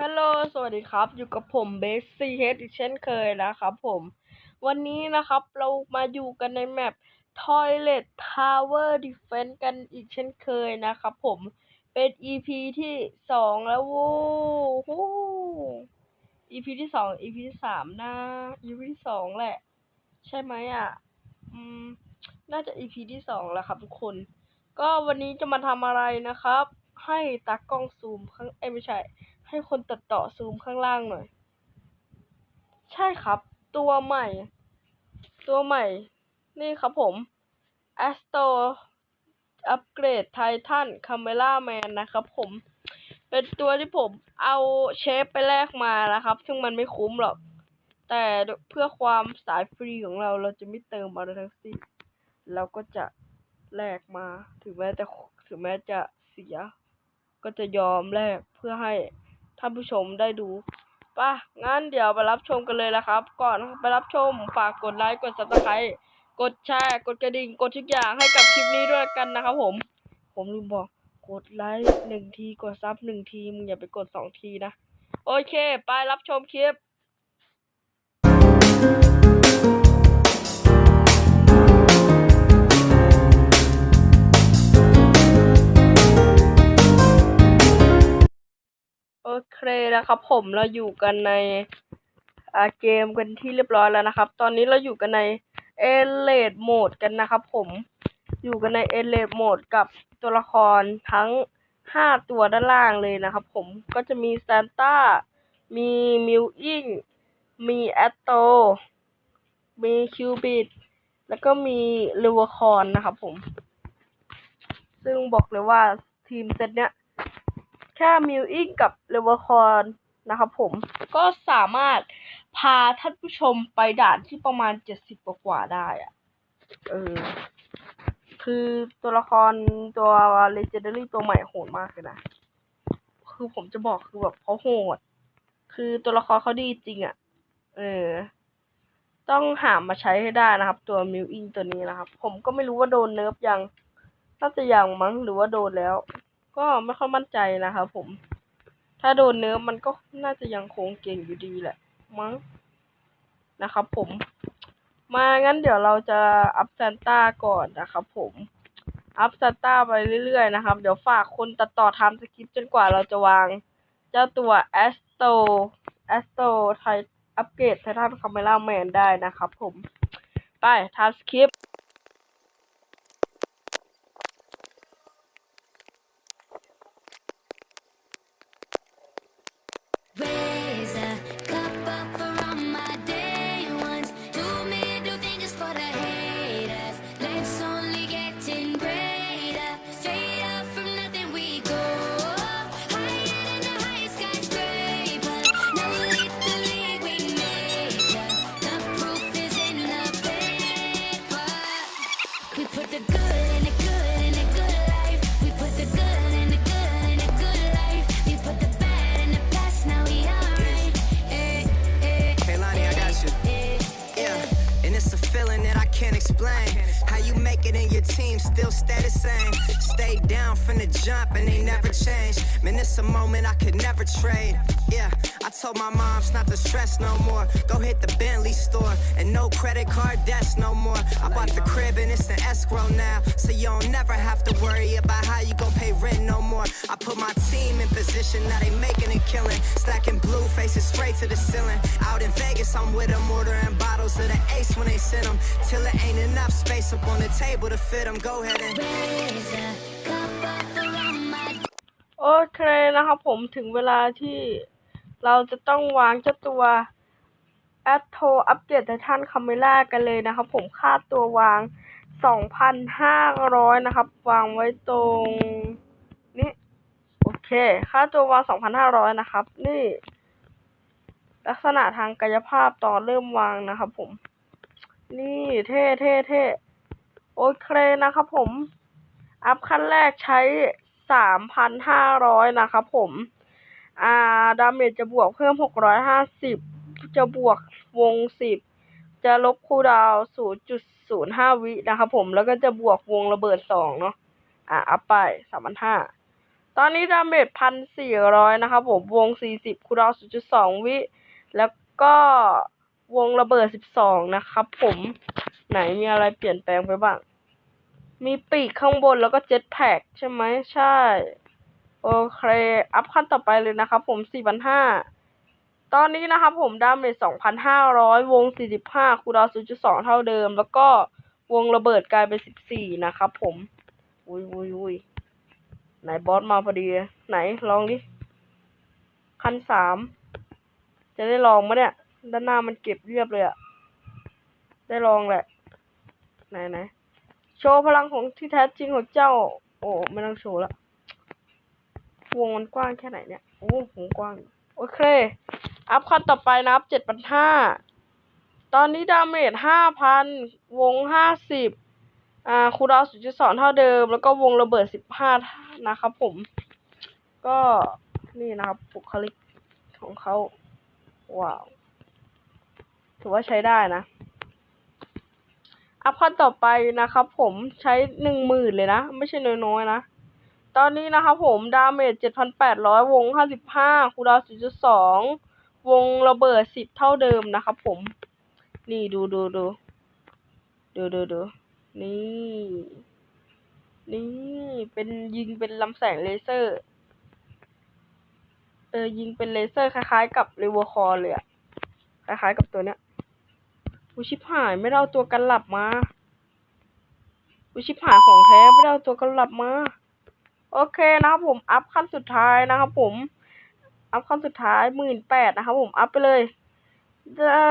ฮัลโหล สวัสดีครับ อยู่กับผมเบสซีเฮดอีกเช่นเคยนะครับผม วันนี้นะครับเรามาอยู่กันในแมป Toilet Tower Defense กันอีกเช่นเคยนะครับผม เป็น EP ที่สองแล้วโว้โห EP ที่สอง EP ที่สามนะ EP ที่สองแหละ ใช่ไหมอะ อืม น่าจะ EP ที่สองแล้วครับทุกคน ก็วันนี้จะมาทำอะไรนะครับ ให้ตากล้องซูมข้าง เอ้ไม่ใช่ ให้คนตัดต่อซูมข้างล่างหน่อย ใช่ครับ ตัวใหม่ ตัวใหม่ นี่ครับผม Astro Upgrade Titan Camera Man นะครับผม เป็นตัวที่ผมเอาเชฟไปแลกมานะครับ ซึ่งมันไม่คุ้มหรอก แต่เพื่อความสายฟรีของเราเราจะไม่เติมอะไรทั้งสิ้นเราก็จะแลกมา ถึงแม้จะถึงแม้จะเสีย ก็จะยอมแลกเพื่อให้ ท่านผู้ชมได้ดูป่ะงั้นเดี๋ยวไปรับชมกันเลยนะครับ ก่อนไปรับชมฝากกดไลค์กดซับสไครต์กดแชร์ กดกระดิ่ง กดทุกอย่างให้กับคลิปนี้ด้วยกันนะครับผม ผมลืมบอกกดไลค์หนึ่งที กดซับหนึ่งทีมึงอย่าไปกดสองทีนะ โอเค ไปรับชมคลิป โอเคนะครับ ผมเราอยู่กันในเกมกันที่เรียบร้อยแล้วนะครับ ตอนนี้เราอยู่กันในเอเลดโหมดกันนะครับ ผมอยู่กันในเอเลดโหมดกับตัวละครทั้งห้าตัวด้านล่างเลยนะครับ ผมก็จะมีซานต้ามีมิวอิงมีแอตโตมีคิวบิดแล้วก็มีเลวคอนนะครับผม ซึ่งบอกเลยว่าทีมเซตเนี้ย แค่มิวอิงกับเลเวอร์คอนนะครับผมก็สามารถพาท่านผู้ชมไปด่านที่ประมาณเจ็ดสิบกว่าได้อะเออ คือตัวละครตัว Legendary ตัวใหม่โหดมากเลยนะ คือผมจะบอกคือแบบเขาโหด คือตัวละครเขาดีจริงอะ่ะ เออ ต้องหามาใช้ให้ได้นะครับ ตัวมิวอิงตัวนี้นะครับ ผมก็ไม่รู้ว่าโดนเนิร์ฟยังน่าจะยังมั้งหรือว่าโดนแล้ว ก็ไม่ค่อยมั่นใจนะครับผม ถ้าโดนเนื้อมันก็น่าจะยังคงเก่งอยู่ดีแหละ มั้งนะครับผม มางั้นเดี๋ยวเราจะอัพซนต้าก่อนนะครับผม อัพซนต้าไปเรื่อยๆนะครับ เดี๋ยวฝากคนตัดต่อทำสคริปต์จนกว่าเราจะวาง เจ้าตัวแอสโตแอสโตไทอัปเกรดไททันคาเมล่าแมนได้นะครับผม ไปทำสคริปต์ never trade. Yeah, I told my moms not to stress no more. Go hit the Bentley store and no credit card debts no more. I bought the crib and it's an escrow now. So you don't never have to worry about how you gon' pay rent no more. I put my team in position, now they making a killing. Stacking blue faces straight to the ceiling. Out in Vegas, I'm with them, ordering bottles of the ace when they send them. Till it ain't enough space up on the table to fit them. Go ahead and. Raise โอเคนะครับผมถึงเวลาที่เราจะต้องวางเจ้าตัว a t o อัปเกรดไททันคาเมล่ากันเลยนะครับผมค่าตัววาง 2,500 นะครับ วางไว้ตรงนี้โอเค ค่าตัววาง 2,500 นะครับ นี่ ลักษณะทางกายภาพตอนเริ่มวางนะครับผม นี่เท่เท่เท่โอเคนะครับผม อัพขั้นแรกใช้ สามพันห้าร้อยนะครับผม อ่า ดาเมจจะบวกเพิ่มหกร้อยห้าสิบ จะบวกวงสิบ จะลบคูดาวศูนย์จุดศูนย์ห้าวินะครับผม แล้วก็จะบวกวงระเบิดสองเนาะ อ่าอัพไปสามพันห้า ตอนนี้ดาเมจพันสี่ร้อยนะครับผม วงสี่สิบคูดาวศูนย์จุดสองวิ แล้วก็วงระเบิดสิบสองนะครับผม ไหนมีอะไรเปลี่ยนแปลงไปบ้าง มีปีกข้างบนแล้วก็เจ็ตแพ็กใช่ไหมใช่ โอเค อัพขั้นต่อไปเลยนะครับผมสี่พันห้าตอนนี้นะครับผมดาเมจสองพันห้าร้อยวงสี่สิบห้าคูดาวน์ศูนย์จุดสองเท่าเดิม แล้วก็วงระเบิดกลายเป็นสิบสี่นะครับผม อุ้ยอุ้ยอุ้ยไหนบอสมาพอดี ไหนลองดิ ขั้นสาม จะได้ลองมะเนี่ย ด้านหน้ามันเก็บเรียบเลยอะได้ลองแหละ ไหนไหน ว์พลังของที่แท้จริงของเจ้า โอ้ไม่ต้องโชว์ละวงมันกว้างแค่ไหนเนี่ย โอ้โหกว้าง โอเค อัพขั้นต่อไปนะับเจ็ดพันห้าตอนนี้ดาเมจห้าพันวงห้าสิบอ่าคูดาวน์ศูนย์จุดสองเท่าเดิม แล้วก็วงระเบิดสิบห้านะครับผม ก็นี่นะครับบุคลิกของเขาว้าว ถือว่าใช้ได้นะ อัพขั้นต่อไปนะครับ ผมใช้หนึ่งหมื่นเลยนะ ไม่ใช่น้อยๆนะ ตอนนี้นะครับผมดาเมจเจ็ดพันแปดร้อยวงห้าสิบห้าคูดาวน์ศูนย์จุดสองวงระเบิดสิบเท่าเดิมนะครับผม นี่ดูดูดูดูดูดูนี่ นี่เป็นยิงเป็นลำแสงเลเซอร์ เออยิงเป็นเลเซอร์คล้ายๆ กับเรเวอร์คอร์เลยอะคล้ายๆกับตัวเนี้ย อุชิบหายไม่ได้เอาตัวกันหลับมาอุชิบหายของแท้ไม่ได้เอาตัวกันหลับมา โอเคนะครับผมอัพขั้นสุดท้ายนะครับผมอัพขั้นสุดท้ายหมื่นแปดนะครับผมอัพไปเลยดา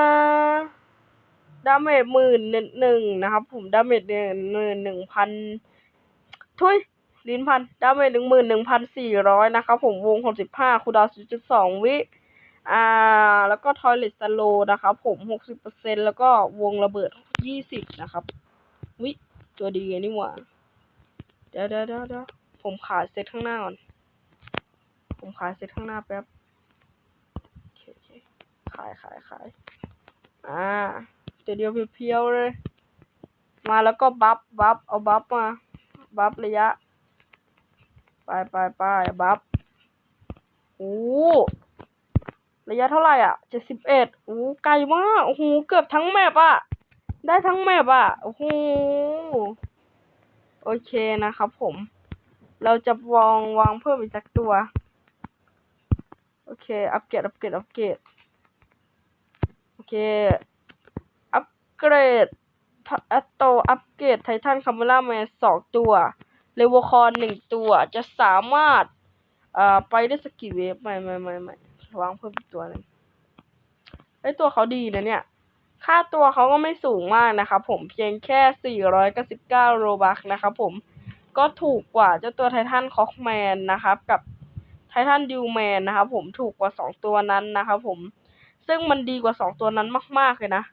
ดาเมจหมื่นหนึ่งนะครับผมดาเมจหนึ่งหมื่นหนึ่งพันทุยลิ้นพันดาเมจหนึ่งหมื่นหนึ่งพันสี่ร้อยนะครับผมวงหกสิบห้าคูดาวน์จุดสองวิ อ่า แล้วก็ทอยเลตสโลนะครับผมหกสิบเปอร์เซ็นแล้วก็วงระเบิดยี่สิบนะครับวิตัวดีนี่หว่าเดี๋ยวเดี๋ยวเดี๋ยวผมขายเซตข้างหน้าก่อน ผมขายเซตข้างหน้าแป๊บโอเคโอเคขายขายขายอ่าตัวเดียวเพียวๆเลย มาแล้วก็บัฟบัฟเอาบัฟมา บัฟระยะ ไปไปไปบัฟโอ้ ระยะเท่าไหร่อะเจ็ดสิบเอ็ดโอ้ไกลมากโอ้โหเกือบทั้งแมปอะ ได้ทั้งแมปอะโอ้โหโอเคนะครับผม เราจะวางวางเพิ่มอีกสักตัว โอเค อัปเกรด อัปเกรด อัปเกรด โอเค อัปเกรดอัตโต อัปเกรด ไททันคาเมล่าแมนสองตัว เลโวคอนหนึ่งตัว จะสามารถ อ่อไปได้สกกี่เวฟ ไม่ไม่ไม่ไม่ วางเพิ่มอีกตัวหนึงไอตัวเขาดีนะเนี่ย ค่าตัวเขาก็ไม่สูงมากนะครับผมเพียงแค่ 499 โรบัคนะครับผมก็ถูกกว่าเจ้าตัวไททันคอกแมนนะครับ กับไททันดิวแมนนะครับผมถูกกว่าสองตัวนั้นนะครับผมซึ่งมันดีกว่าสองตัวนั้นมาก ๆ เลยนะ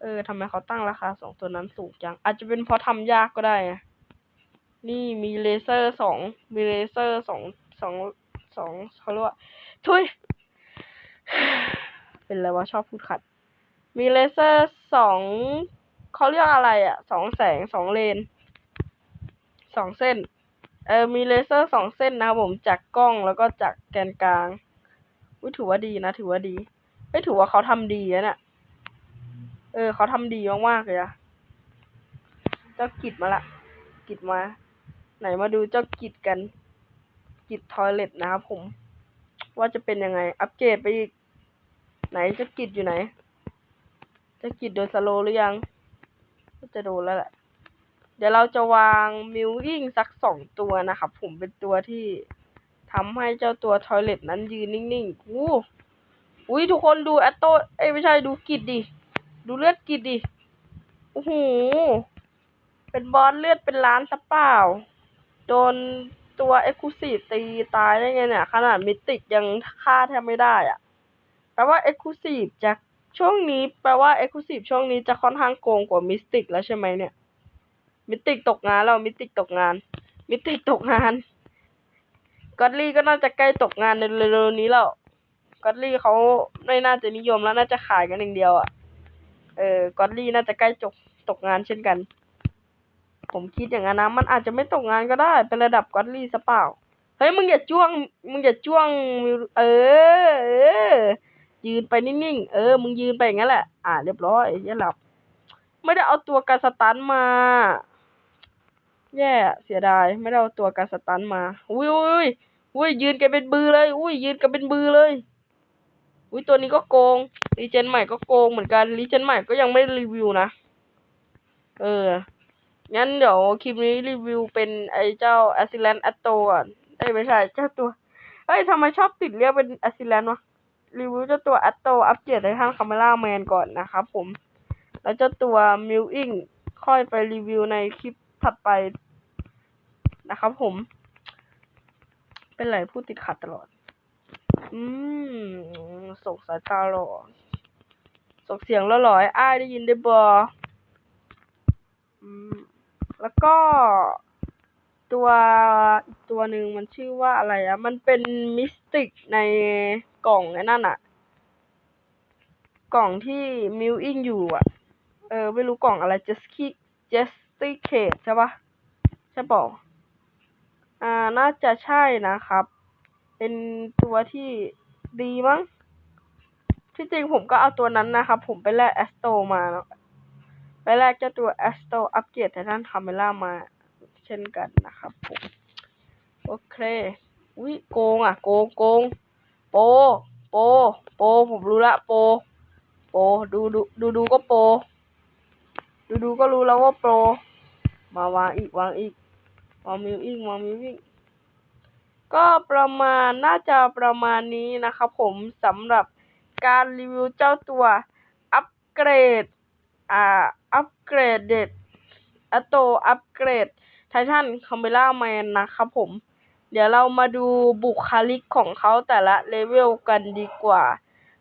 เออทำไมเขาตั้งราคาสองตัวนั้นสูงจัง อาจจะเป็นเพราะทำยากก็ได้ นี่มีเลเซอร์สองมีเลเซอร์สองสองสองเขาเรียกว่าทุย เป็นอะไรวะชอบพูดขัด มีเลเซอร์สองเขาเรียกอะไรอะสองแสงสองเลนสองเส้น เออมีเลเซอร์สองเส้นนะครับผมจากกล้องแล้วก็จากแกนกลางอุ้ยถือว่าดีนะ ถือว่าดีไม่ถือว่าเขาทำดีนะเนี่ยเออเขาทำดีมากๆเลยอะเจ้ากิดมาละกิดมา ไหนมาดูเจ้ากิดกัน กิดทอยเล็ตนะครับผม ว่าจะเป็นยังไง อัปเกรดไปอีก ไหนจ้ากิดอยู่ไหนจ้ากิดโดนสโลหรือยังก็จะโดนแล้วแหละเดี๋ยวเราจะวางมิวอิ่งสักสองตัวนะครับผมเป็นตัวที่ทำให้เจ้าตัวทอยเล็ตนั้นยืนนิ่งๆอู้อุ้ยทุกคนดูแอตโตเอ้ยไม่ใช่ดูกิดดิ ดูเลือดกิดดิ โอ้โห เป็นบอสเลือดเป็นล้านซะเปล่า โดนตัวเอ็กซ์คูซีฟตีตายได้ไงเนี่ย ขนาดมิติกยังฆ่าแทบไม่ได้อะ แปลว่าเอ็กซ์คลูซีฟจะช่วงนี้ แปลว่าเอ็กซ์คลูซีฟช่วงนี้จะค่อนข้างโกงกว่ามิสติกแล้วใช่ไหมเนี่ยมิติกตกงานแล้วมิติกตกงาน มิติกตกงานก็อดลี่ก็น่าจะใกล้ตกงานในเร็วๆนี้แล้วก็อดลี่เขาไม่น่าจะนิยมแล้วน่าจะขายกันอย่างเดียวอะ เออก็อดลี่น่าจะใกล้จกตกงานเช่นกัน ผมคิดอย่างนั้นนะมันอาจจะไม่ตกงานก็ได้เป็นระดับก็อดลี่ซะเปล่าเฮ้ยมึงอย่าจ้วงมึงอย่าจ้วงมิวเออเออ ยืนไปนิ่งๆ เออ มึงยืนไปอย่างนั้นแหละ อ่า เรียบร้อยอย่าหลับ ไม่ได้เอาตัวการสตันมา แย่เสียดาย ไม่ได้เอาตัวการสตันมา อุ้ยอุ้ยอุ้ยยืนกันเป็นบือเลย อุ้ยยืนกันเป็นบือเลย อุ้ยตัวนี้ก็โกง รีเจนใหม่ก็โกงเหมือนกัน รีเจนใหม่ก็ยังไม่รีวิวนะ เออ งั้นเดี๋ยวคลิปนี้รีวิวเป็นไอ้เจ้า a s s i l a n t a t t o ก่อนเอ้ยไม่ใช่เจ้าตัวเฮ้ยทำไมชอบติดเรียกเป็น a s s i l a n t วะ รีวิวเจ้าตัว a t t o อัปเกรดในท่านคาเมล่าแมนก่อนนะครับผม แล้วเจ้าตัว m i l i n g ค่อยไปรีวิวในคลิปถัดไปนะครับผม เป็นไรพูดติดขัดตลอด อืมส่งสายตาหล่อส่งเสียงหล่อๆอ้ายได้ยินได้บออืมแล้วก็ตัวอีกตัวหนึ่งมันชื่อว่าอะไรอะมันเป็นมิสติกใน กล่องไอ้นั่นอะกล่องที่มิวอิงอยู่อะเออ ไม่รู้กล่องอะไรเจสกี้เจสตี้เคทใช่ปะใช่ปะอ่า น่าจะใช่นะครับ เป็นตัวที่ดีมั้ง ที่จริงผมก็เอาตัวนั้นนะครับ ผมไปแลกแอสโตมาเนาะไปแรกเจ้าตัว Astro อัปเกรดไททันคาเมล่ามา เช่นกันนะครับผม โอเค อุ้ยโกงอะ โกงโกง โป โป โป ผมรู้ละโป โป ดูดูดูดูก็โป ดูดูก็รู้แล้วว่าโปร มาวางอีกวางอีกวางมิวอิงวางมิวอิงก็ประมาณน่าจะประมาณนี้นะครับผมสำหรับการรีวิวเจ้าตัวอัปเกรด อ่า อัปเกรดเด็ดอโตอัปเกรดไททันคาเมล่าแมนนะครับผม เดี๋ยวเรามาดูบุคลิกของเขาแต่ละเลเวลกันดีกว่า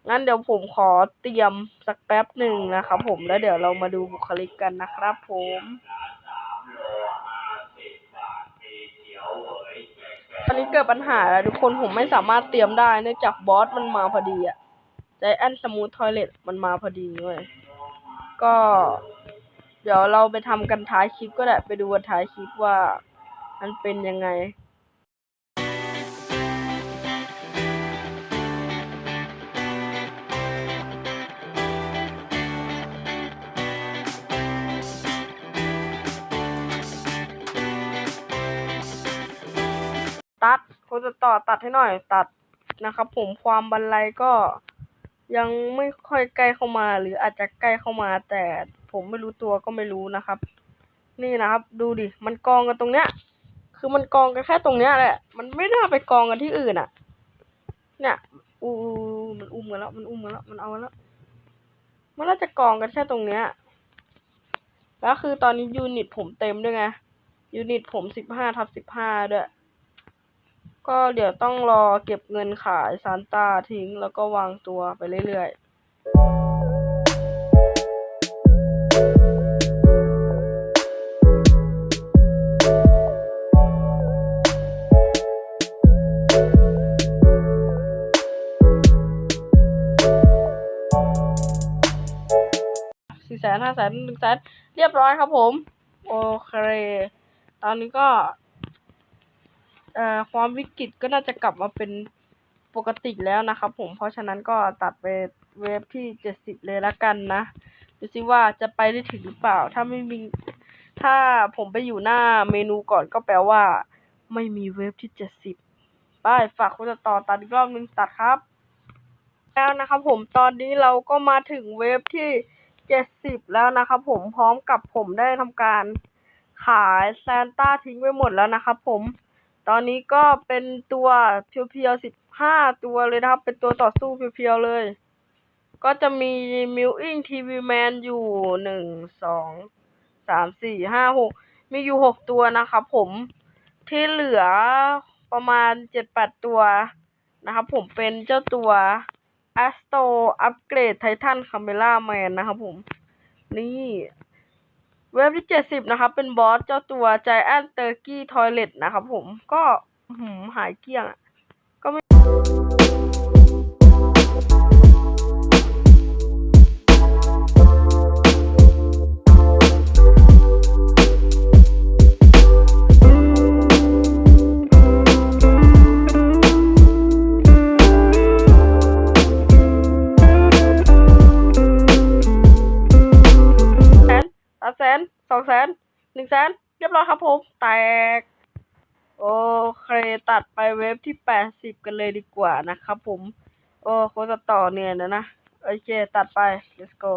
งั้นเดี๋ยวผมขอเตรียมสักแป๊บหนึ่งนะครับผมแล้วเดี๋ยวเรามาดูบุคลิกกันนะครับผมตอนนี้เกิดปัญหาแล้วทุกคนผมไม่สามารถเตรียมได้เนื่องจากบอสมันมาพอดีอะใจแอนสมูททอยเลตมันมาพอดีเว้ยก็ เดี๋ยวเราไปทำกันท้ายคลิปก็ได้ไปดูกันท้ายคลิปว่า มันเป็นยังไง ตัดคนจะต่อตัดให้หน่อยตัดนะครับ ผมความบันไลก็ยังไม่ค่อยใกล้เข้ามา หรืออาจจะใกล้เข้ามา แต่ผมไม่รู้ตัวก็ไม่รู้นะครับ นี่นะครับ ดูดิมันกองกันตรงเนี้ย คือมันกองกันแค่ตรงเนี้ยแหละมันไม่น่าไปกองกันที่อื่นอะ เนี่ยอู้มันอุ้มกันแล้วมันอุ้มกันแล้วมันเอาแล้วมันน่าจะกองกันแค่ตรงเนี้ยแล้วคือตอนนี้ยูนิตผมเต็มด้วยไงยูนิตผมสิบห้าทับสิบห้าด้วย ก็เดี๋ยวต้องรอเก็บเงินขายซานต้าทิ้งแล้วก็วางตัวไปเรื่อยๆสี่แสนห้าแสนหนึ่งแสนเรียบร้อยครับผม โอเค ตอนนี้ก็ เอ่อความวิกฤตก็น่าจะกลับมาเป็นปกติแล้วนะครับผมเพราะฉะนั้นก็ตัดไปเวฟที่เจ็ดสิบเลยละกันนะดูสิว่าจะไปได้ถึงหรือเปล่า ถ้าไม่มีถ้าผมไปอยู่หน้าเมนูก่อนก็แปลว่า ไม่มีเวฟที่เจ็ดสิบไปฝากคุณต่อตัดอีกรอบนึงตัดครับ แล้วนะครับผมตอนนี้เราก็มาถึงเวฟที่เจ็ดสิบแล้วนะครับผมพร้อมกับผมได้ทำการขายแซนต้าทิ้งไปหมดแล้วนะครับผม ตอนนี้ก็เป็นตัวเพียวๆสิบห้าตัวเลยนะครับ เป็นตัวต่อสู้เพียวๆเลย ก็จะมีมิวอิงทีวีแมนอยู่หนึ่งสองสามสี่ห้าหกมีอยู่หกตัวนะครับผมที่เหลือประมาณเจ็ดแปดตัวนะครับผมเป็นเจ้าตัว a s t o อัปเกรดไททันคาเมล่าแมนนะครับผม นี่ เว็บที่เจ็ดสิบนะครับ เป็นบอสเจ้าตัวใจแอนเตอร์กี้ทอยเลตนะครับผมก็หือหายเกลี้ยงอะก็ไม่ ครับผม แตก โอเค ตัดไปเวฟที่แปดสิบกันเลยดีกว่านะครับผม โอ้โคตรต่อเนี่ยนะนะ โอเค ตัดไป let's go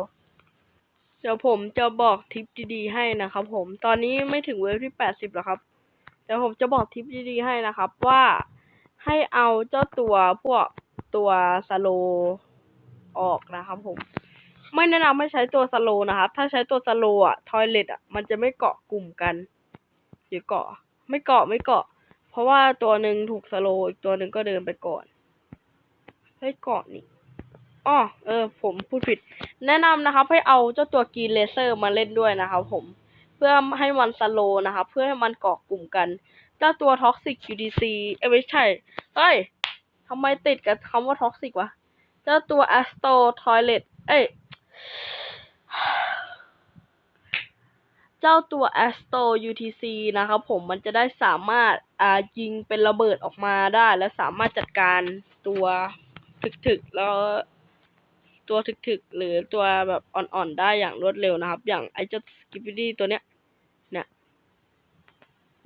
เดี๋ยวผมจะบอกทิปดีๆให้นะครับผม ตอนนี้ไม่ถึงเวฟที่แปดสิบหรอครับ เดี๋ยวผมจะบอกทิปดีๆให้นะครับ ว่าให้เอาเจ้าตัวพวกตัวสโลออกนะครับผม ไม่แนะนำให้ใช้ตัวสโลนะครับ ถ้าใช้ตัวสโลอะทอยเลตอะมันจะไม่เกาะกลุ่มกัน หรือเกาะ ไม่เกาะไม่เกาะ เพราะว่าตัวหนึ่งถูกสโลอีกตัวหนึ่งก็เดินไปก่อนเฮ้เกาะนี่อ้อเออ ผมพูดผิด แนะนำนะครับ ให้เอาเจ้าตัวกีนเลเซอร์มาเล่นด้วยนะครับผม เพื่อให้มันสโลนะครับเพื่อให้มันเกาะกลุ่มกัน เจ้าตัวท็อกซิก UDC เอ้ไม่ใช่ เฮ้ยทำไมติดกับคำว่าท็อกซิกวะ เจ้าตัว Astro Toilet เอ้ย เจ้าตัว Astro UTC นะครับผมมันจะได้สามารถอ่ายิงเป็นระเบิดออกมาได้ และสามารถจัดการตัวถึกๆแล้วตัวถึกๆ หรือตัวแบบอ่อนๆ ได้อย่างรวดเร็วนะครับ อย่างไอเจ้าสกิปปดี้ตัวเนี้ยเนี่ย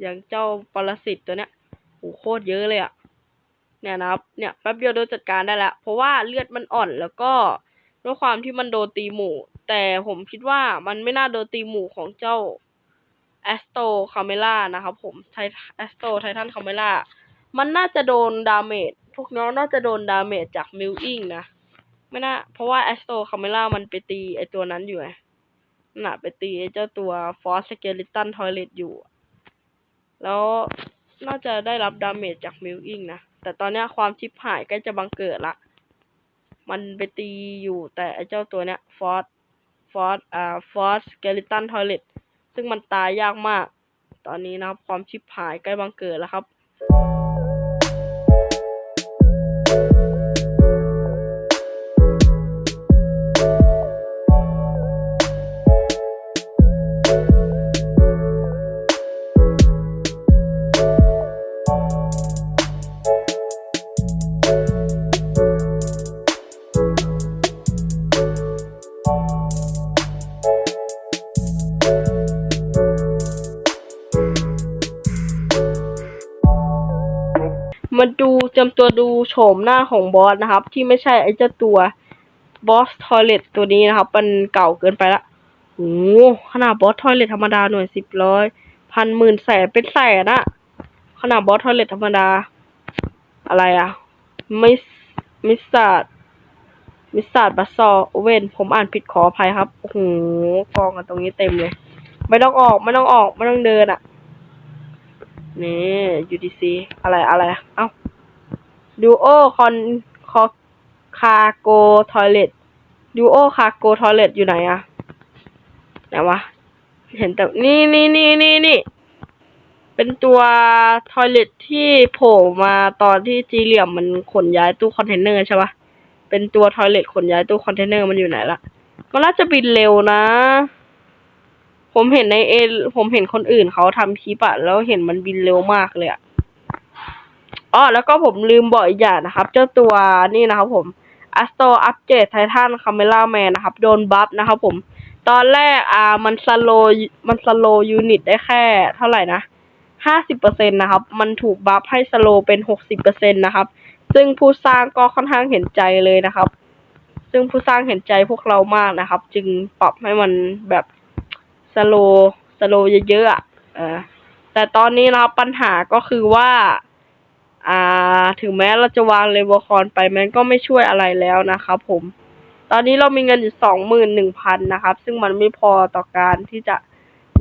อย่างเจ้าปรสิตตัวเนี้ยโหโคตรเยอะเลยอะเนี่ยนะครับ เนี่ยแป๊บเดียวโดนจัดการได้แล้ว เพราะว่าเลือดมันอ่อนแล้วก็ ด้วยความที่มันโดนตีหมู่ แต่ผมคิดว่ามันไม่น่าโดนตีหมู่ของเจ้าแอสโตคาเมล่านะครับผมไทแอสโตไททันคาเมล่ามันน่าจะโดนดาเมจพวกน้องน่าจะโดนดาเมจจากมิลอิงนะไม่น่า เพราะว่าแอสโตคาเมล่ามันไปตีไอตัวนั้นอยู่ไงน่ะไปตีไอเจ้าตัวฟอสสเกลิตันทอยเลตอยู่ แล้วน่าจะได้รับดาเมจจากมิลอิงนะ แต่ตอนนี้ความชิปหายใกล้จะบังเกิดละ มันไปตีอยู่แต่ไอเจ้าตัวเนี้ยฟอสฟอสอ่าฟอสเกลิตันทอยเลตซึ่งมันตายยากมาก ตอนนี้นะครับความชิบหายใกล้บังเกิดแล้วครับ จำตัวดูโฉมหน้าของบอสนะครับ ที่ไม่ใช่ไอ้เจ้าตัวบอสทอยเลตตัวนี้นะครับ มันเก่าเกินไปละโอ้ขนาดบอสทอยเลตธรรมดาหน่วยสิบร้อยพันหมื่นแสนเป็นแสนอะขนาดบอสทอยเลตธรรมดา อะไรอะมิสมิสซาดมิสซาดบัสซอเวนผมอ่านผิดขออภัยครับโอ้โหกองกันตรงนี้เต็มเลย ไม่ต้องออกไม่ต้องออกไม่ต้องเดินอะนี่ UDC อะไรอะไรเอ้า Duo Con คอคาโกทอยเลต Duo คาโกทอยเลตอยู่ไหนอะไหนวะ เห็นแต่ นี่นี่นี่นี่นี่เป็นตัวทอยเลตที่โผล่มาตอนที่จีเหลี่ยมมันขนย้ายตู้คอนเทนเนอร์ใช่ปะเป็นตัวทอยเลตขนย้ายตู้คอนเทนเนอร์มันอยู่ไหนละมันน่าจะบินเร็วนะ ผมเห็นในเอ ผมเห็นคนอื่นเขาทำคลิปอะแล้วเห็นมันบินเร็วมากเลยอะ อ๋อแล้วก็ผมลืมบอกอีกอย่างนะครับ เจ้าตัวนี่นะครับผม Astro Upgrade Titan Camera Man นะครับ โดนบัฟนะครับผมตอนแรกอ่ามันสโลมันสโลยูนิตได้แค่เท่าไหร่นะห้าสิบเปอร์เซ็นต์นะครับ มันถูกบัฟให้สโลเป็นหกสิบเปอร์เซ็นต์นะครับ ซึ่งผู้สร้างก็ค่อนข้างเห็นใจเลยนะครับ ซึ่งผู้สร้างเห็นใจพวกเรามากนะครับ จึงปรับให้มันแบบสโลสโลเยอะๆอะแต่ตอนนี้นะครับปัญหาก็คือว่า อ่า ถึงแม้เราจะวางเลเวลคอนไปมันก็ไม่ช่วยอะไรแล้วนะครับผม ตอนนี้เรามีเงินอยู่สองหมื่นหนึ่งพันนะครับ ซึ่งมันไม่พอต่อการที่จะ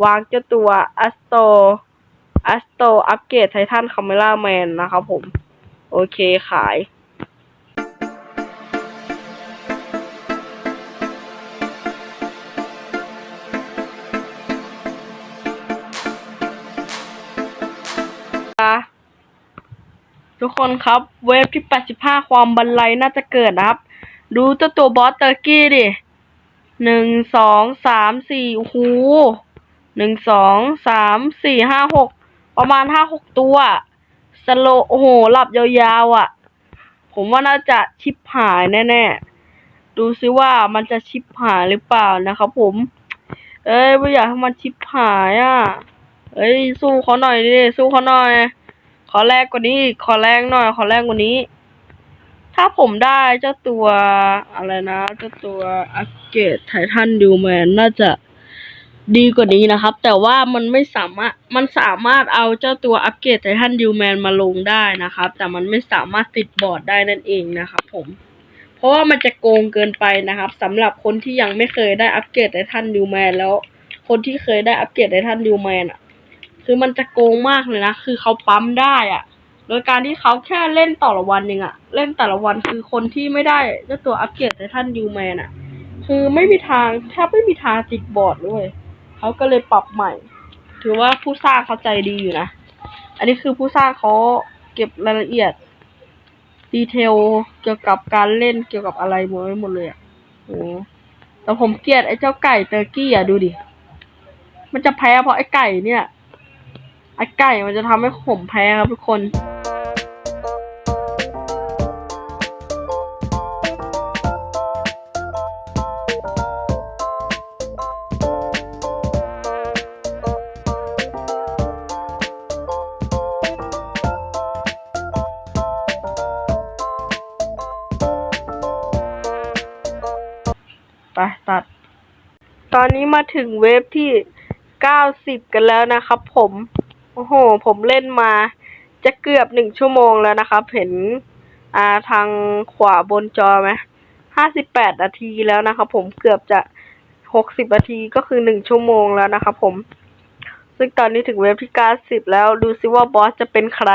วางเจ้าตัว Astro Astro Upgrade Titan Camera Man นนะครับผม โอเคขาย ทุกคนครับ เวฟที่ 85 ความบันไลน่าจะเกิดนะครับ ดูเจ้าตัวบอสเตอร์กี้ดิหนึ่งสองสามสี่โอ้โหหนึ่งสองสามสี่ห้าหกประมาณห้าหกตัวสโลโอ้โหหลับยาวๆอะ ผมว่าน่าจะชิปหายแน่ๆ ดูซิว่ามันจะชิปหายหรือเปล่านะครับผม เอ้ยไม่อยากให้มันชิบหายอะ เอ้ยสู้เขาหน่อยดิสู้เขาหน่อย ขอแรกกว่านี้ ขอแรงหน่อย ขอแรงกว่านี้ ถ้าผมได้เจ้าตัวอะไรนะเจ้าตัวอัปเกรดไททันดิวแมนน่าจะดีกว่านี้นะครับ แต่ว่ามันไม่สามารถมันสามารถเอาเจ้าตัวอัปเกรดไททันดิวแมนมาลงได้นะครับ แต่มันไม่สามารถติดบอร์ดได้นั่นเองนะครับผม เพราะว่ามันจะโกงเกินไปนะครับสำหรับคนที่ยังไม่เคยได้อัปเกรดไททันดิวแมนแล้ว คนที่เคยได้อัปเกรดไททันดิวแมนอะ คือมันจะโกงมากเลยนะ คือเขาปั๊มได้อะโดยการที่เขาแค่เล่นต่อละวันเองอะเล่นแต่ละวันคือคนที่ไม่ได้เจ้าตัวอัปเกรดไททันดิวแมนอะคือไม่มีทางแทบไม่มีทางติดบอร์ดด้วยเขาก็เลยปรับใหม่ ถือว่าผู้สร้างเขาใจดีอยู่นะ อันนี้คือผู้สร้างเขาเก็บรายละเอียด ดีเทลเกี่ยวกับการเล่นเกี่ยวกับอะไรหมดไว้หมดเลยอะโอ้แต่ผมเกลียดไอ้เจ้าไก่เตอร์กี้อะดูดิ มันจะแพ้เพราะไอ้ไก่เนี่ย ไอ้ไก่มันจะทำให้ผมแพ้ครับทุกคน ไปตัด ตอนนี้มาถึงเวฟที่เก้าสิบกันแล้วนะครับผม โอ้โห ผมเล่นมาจะเกือบหนึ่งชั่วโมงแล้วนะครับ เห็นอ่าทางขวาบนจอไหมห้าสิบแปดนาทีแล้วนะครับผมเกือบจะหกสิบนาทีก็คือหนึ่งชั่วโมงแล้วนะครับผม ซึ่งตอนนี้ถึงเวฟที่เก้าสิบแล้วดูซิว่าบอสจะเป็นใคร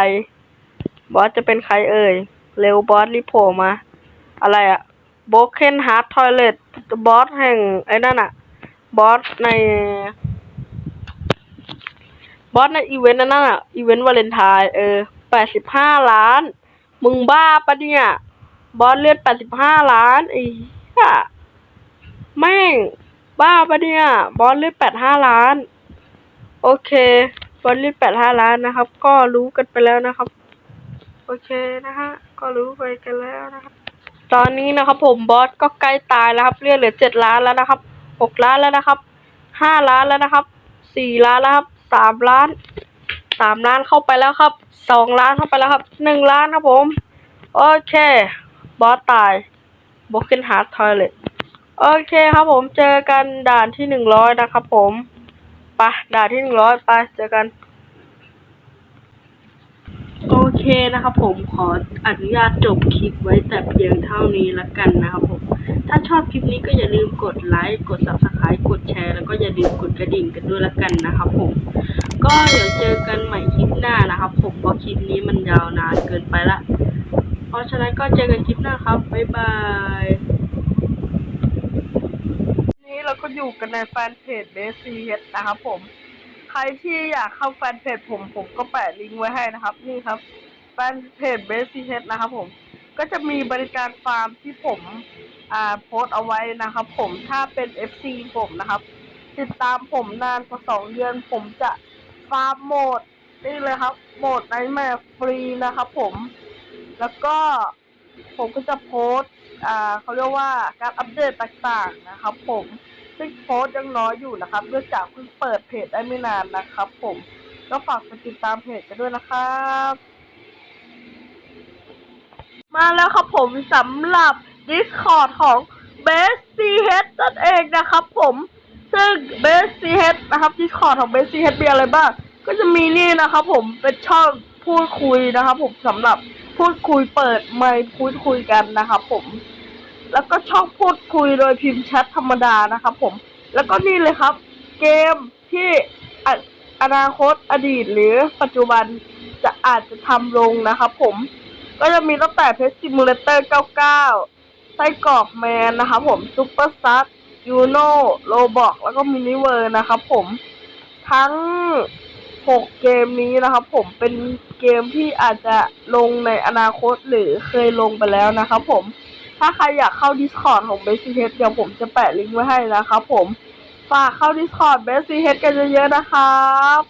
บอสจะเป็นใครเอ่ย เร็วบอสรีโผล่มา อะไรอะ Broken Heart Toilet บอสแห่งไอ้นั่นอะบอสใน บอสในอีเวนต์นั่นน่ะอีเวนต์วาเลนไทน์เออแปดสิบห้าล้าน มึงบ้าปะเนี่ย บอสเลือดแปดสิบห้าล้านไอ้แม่ง บ้าปะเนี่ย บอสเลือดแปดห้าล้าน โอเค บอสเลือดแปดห้าล้านนะครับ ก็รู้กันไปแล้วนะครับ โอเคนะฮะ ก็รู้ไปกันแล้วนะครับ ตอนนี้นะครับ ผมบอสก็ใกล้ตายแล้วครับ เลือดเหลือเจ็ดล้านแล้วนะครับหกล้านแล้วนะครับห้าล้านแล้วนะครับสี่ล้านแล้วครับ สามล้านสามล้านเข้าไปแล้วครับสองล้านเข้าไปแล้วครับหนึ่งล้านครับผม โอเค บอสตายบ o กเกนฮาดทอยเลตโอเคครับผมเจอกันด่านที่หนึ่งร้อยนะครับผมไปด่านที่หนึ่งร้อยไปเจอกันโอเคนะครับผมขออนุญาตจบคลิปไว้แต่เพียงเท่านี้ละกันนะครับผม ถ้าชอบคลิปนี้ก็อย่าลืมกดไลค์ กด subscribe กดแชร์ แล้วก็อย่าลืมกดกระดิ่งกันด้วยละกันนะครับผม ก็เดี๋ยวเจอกันใหม่คลิปหน้านะครับ ผมเพราะคลิปนี้มันยาวนานเกินไปละ เพราะฉะนั้นก็เจอกันคลิปหน้าครับ บ๊ายบาย นี้เราก็อยู่กันในแฟนเพจเบสซีเฮดนะครับผม ใครที่อยากเข้าแฟนเพจผมผมก็แปะลิงก์ไว้ให้นะครับ นี่ครับ แฟนเพจเบสซีเฮดนะครับผม ก็จะมีบริการฟาร์มที่ผมอ่าโพสเอาไว้นะครับ ผมถ้าเป็น FC ผมนะครับ ติดตามผมนานกว่าสองเดือน ผมจะฟาร์มโหมดนี่เลยครับ โหมดไนแมร์ฟรีนะครับ ผม แล้วก็ผมก็จะโพสอ่าเขาเรียกว่าการอัปเดตต่างๆนะครับ ผมซึ่งโพสยังน้อยอยู่นะครับเนื่องจากเพิ่งเปิดเพจได้ไม่นานนะครับ ผมก็ฝากไปติดตามเพจกันด้วยนะครับ มาแล้วครับผมสำหรับ Discord ของ Best c h นั่นเองนะครับผมซึ่ง Best c h นะครับ Discord ของ Best c h มีอะไรบ้าง ก็จะมีนี่นะครับผมเป็นช่องพูดคุยนะครับผมสำหรับพูดคุยเปิดไมค์พูดคุยกันนะครับผม แล้วก็ช่องพูดคุยโดยพิมพ์แชทธรรมดานะครับผม แล้วก็นี่เลยครับ เกมที่ออนาคตอดีตหรือปัจจุบันจะอาจจะทำลงนะครับผม ก็จะมีตั้งแต่เพ s ซิมูเลเตอร์ 99 ไส้กรอกแมนนะครับผมซุปเปอร์ซักยูโน่โรบอกแล้วก็มินิเวอร์นะครับผมทั้ง 6 เกมนี้นะครับผมเป็นเกมที่อาจจะลงในอนาคตหรือเคยลงไปแล้วนะครับผมถ้าใครอยากเข้า Discord ของ b a s i h e a d เดี๋ยวผมจะแปะลิงก์ไว้ให้นะครับผม ฝากเข้า Discord b a s i h e a d กันเยอะๆนะครับ